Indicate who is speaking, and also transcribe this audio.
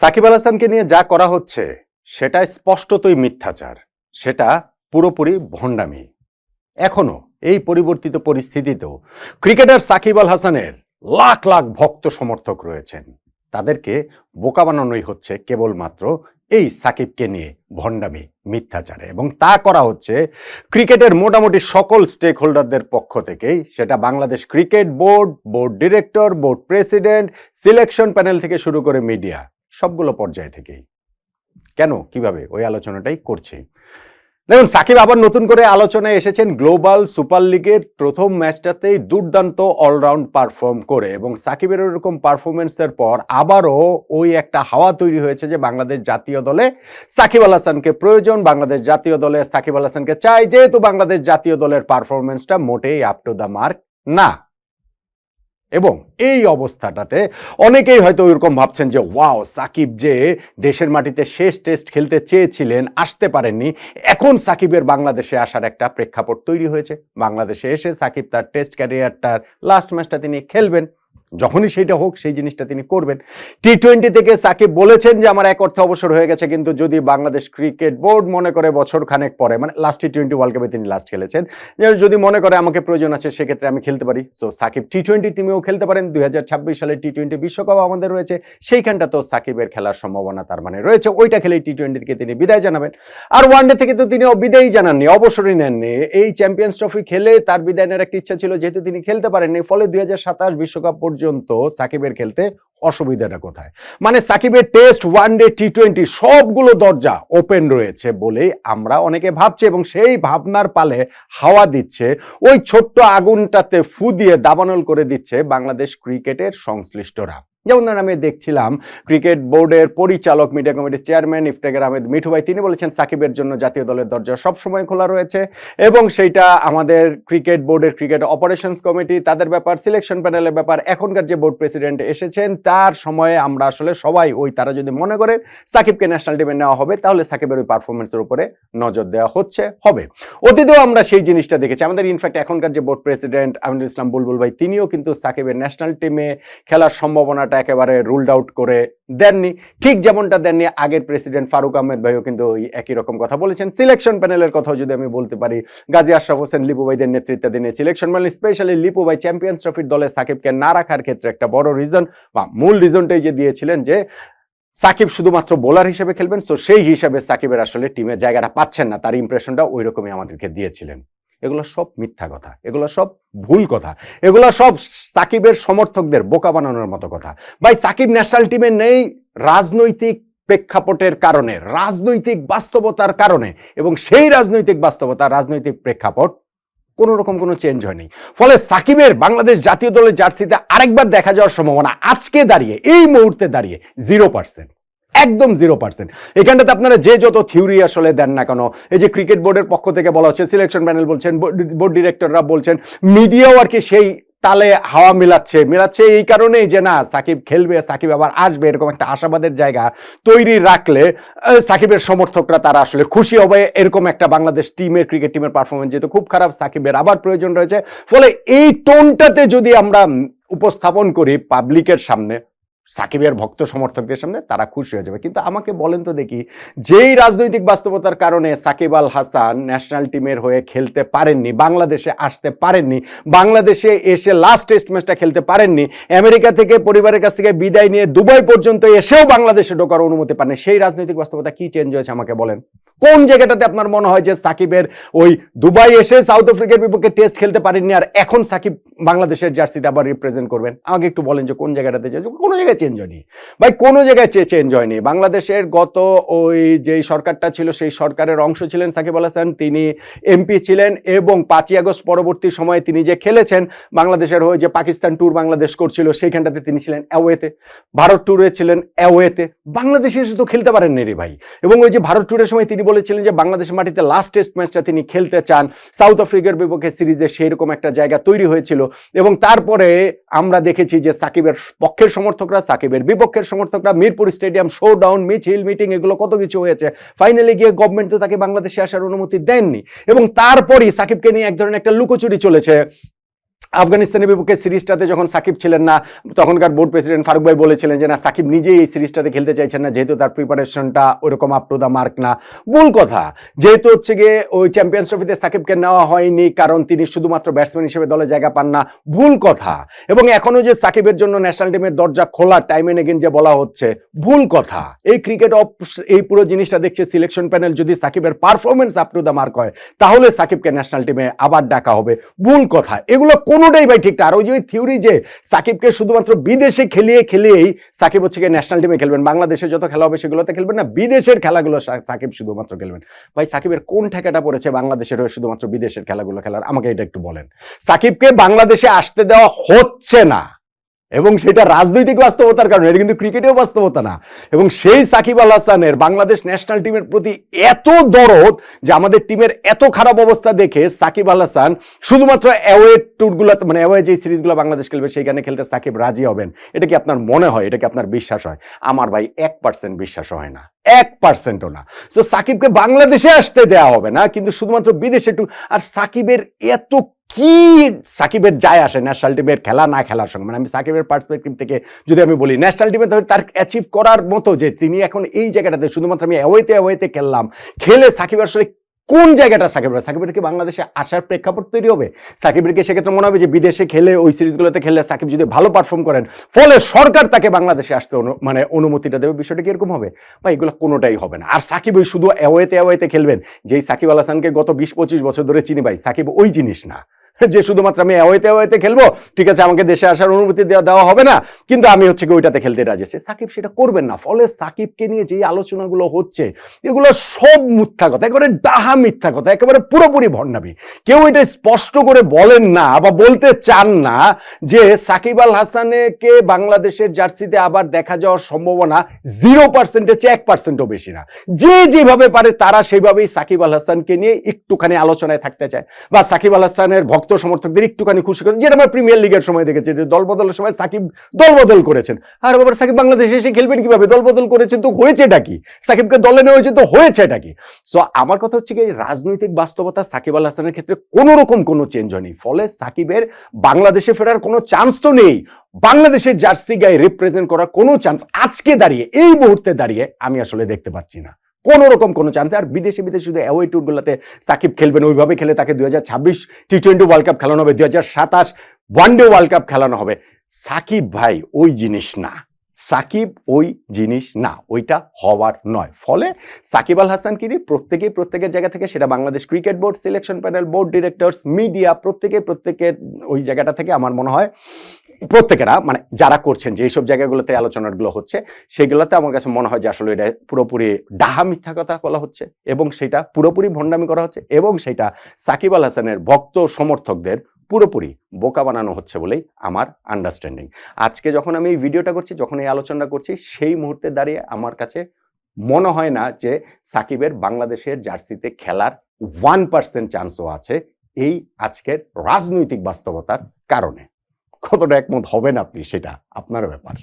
Speaker 1: সাকিব আল হাসানকে নিয়ে যা করা হচ্ছে, সেটা স্পষ্টতই মিথ্যাচার। সেটা পুরোপুরি ভণ্ডামি। এখনও এই পরিবর্তিত পরিস্থিতিতেও ক্রিকেটার সাকিব আল হাসানের লাখ লাখ ভক্ত সমর্থক রয়েছেন। তাদেরকে বোকা বানানোই হচ্ছে কেবলমাত্র এই সাকিবকে নিয়ে ভণ্ডামি, মিথ্যাচারে। এবং তা করা হচ্ছে ক্রিকেটের মোটামুটি সকল স্টেক হোল্ডারদের পক্ষ থেকেই। সেটা Bangladesh cricket board board director, board president, selection panel থেকে শুরু করে মিডিয়া। সবগুলো পর্যায় থেকেই। কেন? কীভাবে? ওই আলোচনাটাই করছি। দেখুন, সাকিব আবার নতুন করে আলোচনায় এসেছেন গ্লোবাল সুপার লিগের প্রথম ম্যাচটাতেই দুর্দান্ত অলরাউন্ড পারফর্ম করে এবং সাকিবের ওরকম পারফরমেন্সের পর আবারও ওই একটা হাওয়া তৈরি হয়েছে যে বাংলাদেশ জাতীয় দলে সাকিব আল হাসানকে প্রয়োজন, বাংলাদেশ জাতীয় দলে সাকিব আল হাসানকে চাই, যেহেতু বাংলাদেশ জাতীয় দলের পারফরমেন্সটা মোটেই আপ টু দ্য মার্ক না। এবং এই অবস্থাটাতে অনেকেই হয়তো ওইরকম ভাবছেন যে, ওয়াও, সাকিব যে দেশের মাটিতে শেষ টেস্ট খেলতে চেয়েছিলেন, আসতে পারেননি। এখন সাকিবের বাংলাদেশে আসার একটা প্রেক্ষাপট তৈরি হয়েছে। বাংলাদেশে এসে সাকিব তার টেস্ট ক্যারিয়ারটার লাস্ট ম্যাচটা তিনি খেলবেন। যখনই সেটা হোক, সেই জিনিসটা তিনি করবেন। টি টোয়েন্টি থেকে সাকিব বলেছেন যে, আমার এক অর্থে অবসর হয়ে গেছে, কিন্তু যদি বাংলাদেশ ক্রিকেট বোর্ড মনে করে বছর খানেক পরে মানে লাস্ট টি টোয়েন্টি ওয়ার্ল্ড কাপে তিনি লাস্ট খেলেছেন। যদি মনে করে আমাকে প্রয়োজন আছে, সেক্ষেত্রে আমি খেলতে পারি। সো সাকিব টি টোয়েন্টি টিমেও খেলতে পারেন। দুই হাজার ছাব্বিশ সালে টি টোয়েন্টি বিশ্বকাপ আমাদের রয়েছে। সেইখানটা তো সাকিবের খেলার সম্ভাবনা তার মানে রয়েছে। ওইটা খেলে টি টোয়েন্টি থেকে তিনি বিদায় জানাবেন। আর ওয়ানডে থেকে তো তিনি বিদায়ই জানাননি, অবসরই নেননি। এই চ্যাম্পিয়ন্স ট্রফি খেলে তার বিদায় নেওয়ার একটা ইচ্ছা ছিল, যেহেতু তিনি খেলতে পারেননি। ফলে দুই বিশ্বকাপ পর্যন্ত সাকিবের খেলতে অসুবিধাটা কোথায়? মানে সাকিবের test, one day T twenty সবগুলো দরজা ওপেন রয়েছে বলেই আমরা অনেকে ভাবছি এবং সেই ভাবনার পালে হাওয়া দিচ্ছে। ওই ছোট্ট আগুনটাতে ফু দিয়ে দাবানল করে দিচ্ছে বাংলাদেশ ক্রিকেটের সংশ্লিষ্টরা। যেমন ধরেন আমি দেখছিলাম ক্রিকেট বোর্ডের পরিচালক, মিডিয়া কমিটির চেয়ারম্যান ইফতেখার আহমেদ মিঠু ভাই। তিনি বলেছেন সাকিবের জন্য জাতীয় দলের দরজা সবসময় খোলা রয়েছে এবং সেইটা আমাদের ক্রিকেট বোর্ডের ক্রিকেট অপারেশনস কমিটি, তাদের ব্যাপার, সিলেকশন প্যানেলের ব্যাপার। এখনকার যে বোর্ড প্রেসিডেন্ট এসেছেন, তার সময়ে আমরা আসলে সবাই ওই তারা যদি মনে করে সাকিবকে ন্যাশনাল টিমে নেওয়া হবে, তাহলে সাকিবের ওই পারফরমেন্সের উপরে নজর দেওয়া হচ্ছে, হবে। অতীতেও আমরা সেই জিনিসটা দেখেছি। আমাদের ইনফ্যাক্ট এখনকার যে বোর্ড প্রেসিডেন্ট আমিনুল ইসলাম বুলবুল ভাই, তিনিও কিন্তু সাকিবের ন্যাশনাল টিমে খেলার সম্ভাবনাটা একেবারে রুলড আউট করে দেননি। ঠিক যেমনটা দেননি আগের প্রেসিডেন্ট ফারুক আহমেদ ভাইও কিন্তু ওই একই রকম কথা বলেছেন। সিলেকশন প্যানেলের কথাও যদি আমি বলতে পারি, গাজী আশরাফ হোসেন, লিপু ভাইদের নেতৃত্বাধীন সিলেকশন প্যানেল স্পেশালি লিপু ভাই চ্যাম্পিয়ন্স ট্রফির দলে সাকিবকে না রাখার ক্ষেত্রে একটা বড় রিজন বা মূল রিজনটাই যে দিয়েছিলেন যে সাকিব শুধুমাত্র বোলার হিসেবে খেলবেন সো সেই হিসাবে সাকিবের আসলে টিমের জায়গাটা পাচ্ছেন না। তার ইমপ্রেশনটা ওই রকমই আমাদেরকে দিয়েছিলেন। এগুলো সব মিথ্যা কথা, এগুলো সব ভুল কথা, এগুলো সব সাকিবের সমর্থকদের বোকা বানানোর মতো কথা। ভাই, সাকিব ন্যাশনাল টিমে নেই রাজনৈতিক প্রেক্ষাপটের কারণে, রাজনৈতিক বাস্তবতার কারণে এবং সেই রাজনৈতিক বাস্তবতা, রাজনৈতিক প্রেক্ষাপট কোনো রকম কোনো চেঞ্জ হয়নি। ফলে সাকিবের বাংলাদেশ জাতীয় দলের জার্সিতে আরেকবার দেখা যাওয়ার সম্ভাবনা আজকে দাঁড়িয়ে, এই মুহূর্তে দাঁড়িয়ে জিরো পার্সেন্ট একদম জিরো পার্সেন্ট এখানটাতে আপনারা যে যত থিওরি আসলে দেন না কেন, এই যে ক্রিকেট বোর্ডের পক্ষ থেকে বলা হচ্ছে সিলেকশন প্যানেল বলছেন বোর্ড ডিরেক্টররা বলছেন মিডিয়াও আর কি সেই তালে হাওয়া মিলাচ্ছে। মিলাচ্ছে এই কারণেই যে না, সাকিব খেলবে, সাকিব আবার আসবে, এরকম একটা আশাবাদের জায়গা তৈরি রাখলে সাকিবের সমর্থকরা তারা আসলে খুশি হবে। এরকম একটা বাংলাদেশ টিমের ক্রিকেট টিমের পারফরমেন্স যেহেতু খুব খারাপ, সাকিবের আবার প্রয়োজন রয়েছে। ফলে এই টোনটাতে যদি আমরা উপস্থাপন করি পাবলিকের সামনে সাকিবের ভক্ত সমর্থকদের সামনে তারা খুশি হয়ে যাবে। কিন্তু আমাকে বলেন তো দেখি, যেই রাজনৈতিক বাস্তবতার কারণে সাকিব আল হাসান ন্যাশনাল টিমের হয়ে খেলতে পারেননি, বাংলাদেশে আসতে পারেননি, বাংলাদেশে এসে লাস্ট টেস্ট ম্যাচটা খেলতে পারেননি, আমেরিকা থেকে পরিবারের কাছ থেকে বিদায় নিয়ে দুবাই পর্যন্ত এসেও বাংলাদেশে ঢোকার অনুমতি পাননি, সেই রাজনৈতিক বাস্তবতা কি চেঞ্জ হয়েছে আমাকে বলেন? কোন জায়গাটাতে আপনার মনে হয় যে সাকিবের ওই দুবাই এসে সাউথ আফ্রিকার বিপক্ষে টেস্ট খেলতে পারেননি আর এখন সাকিব বাংলাদেশের জার্সিতে আবার রিপ্রেজেন্ট করবেন। আমাকে একটু বলেন যে কোন জায়গাটাতে হয়েছে? কোনো জায়গায় চেঞ্জ হয়নি। ভাই, কোনো জায়গায় চেয়ে চেঞ্জ হয়নি। বাংলাদেশের গত ওই যেই সরকারটা ছিল, সেই সরকারের অংশ ছিলেন সাকিব আল হাসান। তিনি এমপি ছিলেন এবং পাঁচই আগস্ট পরবর্তী সময়ে তিনি যে খেলেছেন, বাংলাদেশের হয়ে যে পাকিস্তান ট্যুর বাংলাদেশ করছিল, সেইখানটাতে তিনি ছিলেন অ্যাওয়েতে ভারত ট্যুরে ছিলেন অ্যাওয়েতে বাংলাদেশে তো খেলতে পারেননি রে ভাই। এবং ওই যে ভারত ট্যুরের সময় তিনি বলেছিলেন যে বাংলাদেশের মাটিতে লাস্ট টেস্ট ম্যাচটা তিনি খেলতে চান। সাউথ আফ্রিকার বিপক্ষে সিরিজে সেইরকম একটা জায়গা তৈরি হয়েছিল। এবং তারপরে আমরা দেখেছি যে সাকিবের পক্ষের সমর্থকরা, সাকিবের বিপক্ষের সমর্থকরা, মিরপুর স্টেডিয়াম শো ডাউন মিছিল মিটিং এগুলো কত কিছু হয়েছে। ফাইনালি গিয়ে গভর্নমেন্ট তো তাকে বাংলাদেশে আসার অনুমতি দেননি। এবং তারপরই সাকিবকে নিয়ে এক ধরনের একটা লুকোচুরি চলেছে। আফগানিস্তানের বিপক্ষে সিরিজটাতে যখন সাকিব ছিলেন না, তখনকার বোর্ড প্রেসিডেন্ট ফারুক ভাই বলেছিলেন যে, না, সাকিব নিজেই এই সিরিজটাতে খেলতে চাইছেন না, যেহেতু তার প্রিপারেশনটা ওরকম আপ টু দ্য মার্ক না। ভুল কথা। যেহেতু হচ্ছে গিয়ে ওই চ্যাম্পিয়ন্স ট্রফিতে সাকিবকে নেওয়া হয়নি, কারণ তিনি শুধুমাত্র ব্যাটসম্যান হিসেবে দলে জায়গা পান না, ভুল কথা। এবং এখনও যে সাকিবের জন্য ন্যাশনাল টিমের দরজা খোলা টাইম এন্ড এগেন যে বলা হচ্ছে, ভুল কথা। এই ক্রিকেট অফ এই পুরো জিনিসটা দেখছে সিলেকশন প্যানেল যদি সাকিবের performance up to the mark হয়, তাহলে সাকিবকে ন্যাশনাল টিমে আবার ডাকা হবে। ভুল কথা। এগুলো কোনোটাই ভাই ঠিক না। আর ওই যে থিওরি যে সাকিবকে শুধুমাত্র বিদেশে খেলিয়ে খেলিয়েই সাকিব হচ্ছে গিয়ে ন্যাশনাল টিমে খেলবেন, বাংলাদেশে যত খেলা হবে সেগুলোতে খেলবেন না, বিদেশের খেলাগুলো সাকিব শুধুমাত্র খেলবেন। ভাই সাকিবের কোন ঠেকাটা পড়েছে বাংলাদেশের হয়ে শুধুমাত্র বিদেশের খেলাগুলো খেলার? আমাকে এটা একটু বলেন। সাকিবকে বাংলাদেশে আসতে দেওয়া হচ্ছে না। এবং সেটা রাজনৈতিক বাস্তবতার কারণে, এটা কিন্তু ক্রিকেটেও বাস্তবতা না। এবং সেই সাকিব আল হাসানের বাংলাদেশ ন্যাশনাল টিমের প্রতি এত দরদ যে আমাদের টিমের এত খারাপ অবস্থা দেখে সাকিব আল হাসান শুধুমাত্র অ্যাওয়ে ট্যুরগুলোতে মানে অ্যাওয়ে যে সিরিজগুলো বাংলাদেশ খেলবে, সেইখানে খেলতে সাকিব রাজি হবেন। এটা কি আপনার মনে হয়? এটা কি আপনার বিশ্বাস হয়? আমার ভাই এক পার্সেন্ট বিশ্বাস হয় না। এক পার্সেন্টও না। তো সাকিবকে বাংলাদেশে আসতে দেওয়া হবে না, কিন্তু শুধুমাত্র বিদেশে ট্যুর আর সাকিবের এত কি সাকিবের যায় আসে ন্যাশনাল টিমের খেলা না খেলার সঙ্গে? মানে আমি সাকিবের পার্সপেক্টিভ থেকে যদি আমি বলি ন্যাশনাল টিমে তার অ্যাচিভ করার মতো যে তিনি এখন এই জায়গাটাতে শুধুমাত্র আমি অ্যাওয়েতে অ্যাওয়েতে খেললাম, খেলে সাকিব আসলে কোন জায়গাটা সাকিবের সাকিবের কি বাংলাদেশে আসার প্রেক্ষাপট তৈরি হবে? সাকিবের কি সেক্ষেত্রে মনে হবে যে বিদেশে খেলে, ওই সিরিজগুলোতে খেললে সাকিব যদি ভালো পারফর্ম করেন, ফলে সরকার তাকে বাংলাদেশে আসতে মানে অনুমতিটা দেবে? বিষয়টা কি এরকম হবে? বা এগুলো কোনোটাই হবে না। আর সাকিব ওই শুধু অ্যাওয়েতে অ্যাওয়েতে খেলবেন, যেই সাকিব আল হাসানকে গত বিশ পঁচিশ বছর ধরে চিনি ভাই, সাকিব ওই জিনিস না। যে শুধুমাত্র আমি অ্যাওয়েতে অ্যাওয়েতে খেলব, ঠিক আছে, আমাকে দেশে আসার অনুমতি দেওয়া দেওয়া হবে না। কিন্তু আমি হচ্ছে কি ওইটাতে খেলতে রাজি আছি। সাকিব সেটা করবেন না। ফলে সাকিবকে নিয়ে যে আলোচনাগুলো হচ্ছে, এগুলো সব মিথ্যা কথা, একেবারে ডাহা মিথ্যা কথা, একেবারে পুরোপুরি ভণ্ডামি। কেউ এটা স্পষ্ট করে বলেন না বা বলতে চান না যে সাকিব আল হাসানকে বাংলাদেশের জার্সিতে আবার দেখা যাওয়ার সম্ভাবনা জিরো পার্সেন্টের চেয়ে এক পার্সেন্টও বেশি না। যে যেভাবে পারে তারা সেইভাবেই সাকিব আল হাসানকে নিয়ে একটুখানি আলোচনায় থাকতে চায়। বা সাকিব আল হাসানের ভক্ত সমর্থকদের একটুখানি খুশি করে যেটা আমরা প্রিমিয়ার লিগের সময় দেখেছি, যে দল বদলের সময় সাকিব দল বদল করেছেন। আর বাবার সাকিব বাংলাদেশে এসে খেলবেন কীভাবে? দল বদল করেছেন তো হয়েছে এটা কি? সাকিবকে দলে নেওয়া হয়েছে তো হয়েছে এটা কি? সো আমার কথা হচ্ছে কি রাজনৈতিক বাস্তবতা সাকিব আল হাসানের ক্ষেত্রে কোনো রকম কোনো চেঞ্জ হয়নি। ফলে সাকিবের বাংলাদেশে ফেরার কোনো চান্স তো নেই। বাংলাদেশের জার্সি গায়ে রিপ্রেজেন্ট করার কোনো চান্স আজকে দাঁড়িয়ে, এই মুহূর্তে দাঁড়িয়ে আমি আসলে দেখতে পাচ্ছি না। কোনো রকম কোনো চান্স আর বিদেশে বিদেশে শুধু অ্যাওয়ে ট্যুরগুলোতে সাকিব খেলবেন, ওইভাবে খেলে তাকে দুই হাজার ছাব্বিশ টি টোয়েন্টি ওয়ার্ল্ড কাপ খেলানো হবে দু হাজার সাতাশ ওয়ানডে ওয়ার্ল্ড কাপ খেলানো হবে। সাকিব ভাই, ওই জিনিস না। সাকিব ওই জিনিস না, ওইটা হওয়ার নয়। ফলে সাকিব আল হাসান নিয়ে প্রত্যেকেই প্রত্যেকের জায়গা থেকে সেটা Bangladesh cricket board selection panel board directors media প্রত্যেকে প্রত্যেকের ওই জায়গাটা থেকে আমার মনে হয় প্রত্যেকেরা মানে যারা করছেন, যে এইসব জায়গাগুলোতে আলোচনাগুলো হচ্ছে, সেগুলোতে আমার কাছে মনে হয় যে আসলে এটা পুরোপুরি ডাহা মিথ্যা কথা বলা হচ্ছে এবং সেটা পুরোপুরি ভণ্ডামি করা হচ্ছে এবং সেটা সাকিব আল হাসানের ভক্ত সমর্থকদের পুরোপুরি বোকা বানানো হচ্ছে বলেই আমার আন্ডারস্ট্যান্ডিং আজকে যখন আমি এই ভিডিওটা করছি, যখন এই আলোচনা করছি, সেই মুহূর্তে দাঁড়িয়ে আমার কাছে মনে হয় না যে সাকিবের বাংলাদেশের জার্সিতে খেলার ওয়ান পার্সেন্ট চান্সও আছে এই আজকের রাজনৈতিক বাস্তবতার কারণে। কতটা একমত হবেন আপনি সেটা? আপনার ব্যাপার।